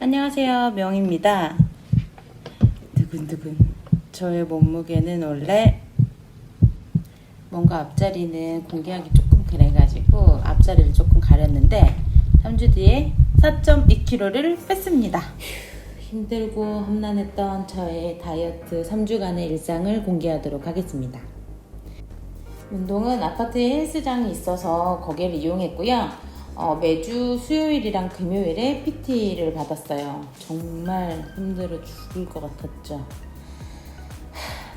안녕하세요. 명입니다. 두근두근. 저의 몸무게는 원래 뭔가 앞자리는 공개하기 조금 그래가지고 앞자리를 조금 가렸는데 3주 뒤에 4.2kg를 뺐습니다. 힘들고 험난했던 저의 다이어트 3주간의 일상을 공개하도록 하겠습니다. 운동은 아파트에 헬스장이 있어서 거기를 이용했고요. 어, 매주 수요일이랑 금요일에 PT를 받았어요. 정말 힘들어 죽을 것 같았죠.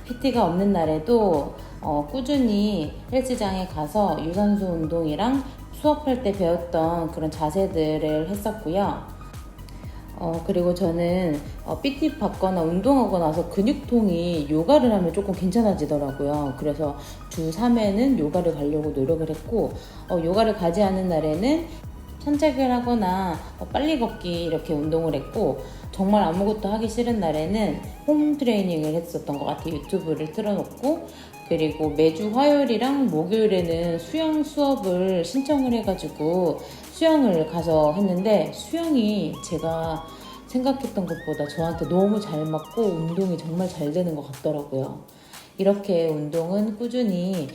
PT가 없는 날에도 어, 꾸준히 헬스장에 가서 유산소 운동이랑 수업할 때 배웠던 그런 자세들을 했었고요. 어, 그리고 저는 어, PT 받거나 운동하고 나서 근육통이 요가를 하면 조금 괜찮아지더라고요. 그래서 주 3회는 요가를 가려고 노력을 했고, 어, 요가를 가지 않은 날에는 산책을 하거나 어, 빨리 걷기 이렇게 운동을 했고, 정말 아무것도 하기 싫은 날에는 홈 트레이닝을 했었던 것 같아요. 유튜브를 틀어놓고, 그리고 매주 화요일이랑 목요일에는 수영 수업을 신청을 해가지고 수영을 가서 했는데 수영이 제가 생각했던 것보다 저한테 너무 잘 맞고 운동이 정말 잘 되는 것 같더라고요. 이렇게 운동은 꾸준히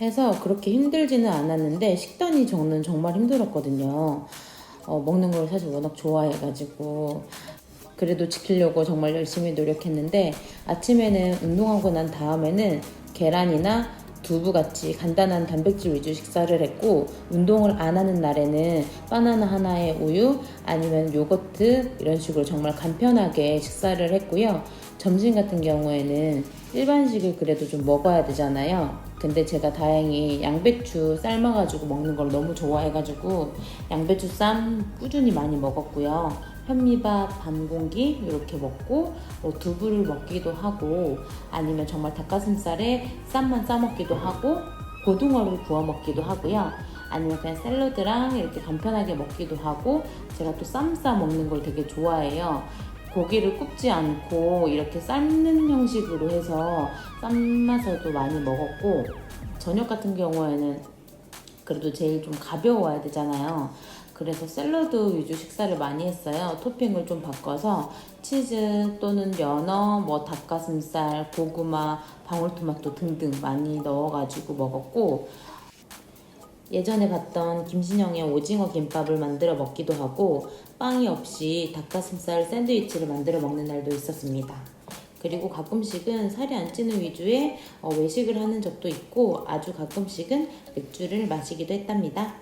해서 그렇게 힘들지는 않았는데 식단이 저는 정말 힘들었거든요. 어, 먹는 걸 사실 워낙 좋아해가지고 그래도 지키려고 정말 열심히 노력했는데 아침에는 운동하고 난 다음에는 계란이나 두부같이 간단한 단백질 위주 식사를 했고 운동을 안 하는 날에는 바나나 하나에 우유 아니면 요거트 이런 식으로 정말 간편하게 식사를 했고요. 점심 같은 경우에는 일반식을 그래도 좀 먹어야 되잖아요. 근데 제가 다행히 양배추 삶아가지고 먹는 걸 너무 좋아해가지고 양배추 쌈 꾸준히 많이 먹었고요. 현미밥 반 공기 이렇게 먹고 뭐 두부를 먹기도 하고 아니면 정말 닭가슴살에 쌈만 싸 먹기도 하고 고등어를 구워 먹기도 하고요. 아니면 그냥 샐러드랑 이렇게 간편하게 먹기도 하고 제가 또 쌈 싸 먹는 걸 되게 좋아해요. 고기를 굽지 않고 이렇게 삶는 형식으로 해서 삶아서도 많이 먹었고 저녁 같은 경우에는 그래도 제일 좀 가벼워야 되잖아요. 그래서 샐러드 위주 식사를 많이 했어요. 토핑을 좀 바꿔서 치즈 또는 연어, 뭐 닭가슴살, 고구마, 방울토마토 등등 많이 넣어가지고 먹었고 예전에 봤던 김신영의 오징어 김밥을 만들어 먹기도 하고 빵이 없이 닭가슴살 샌드위치를 만들어 먹는 날도 있었습니다. 그리고 가끔씩은 살이 안 찌는 위주의 어, 외식을 하는 적도 있고 아주 가끔씩은 맥주를 마시기도 했답니다.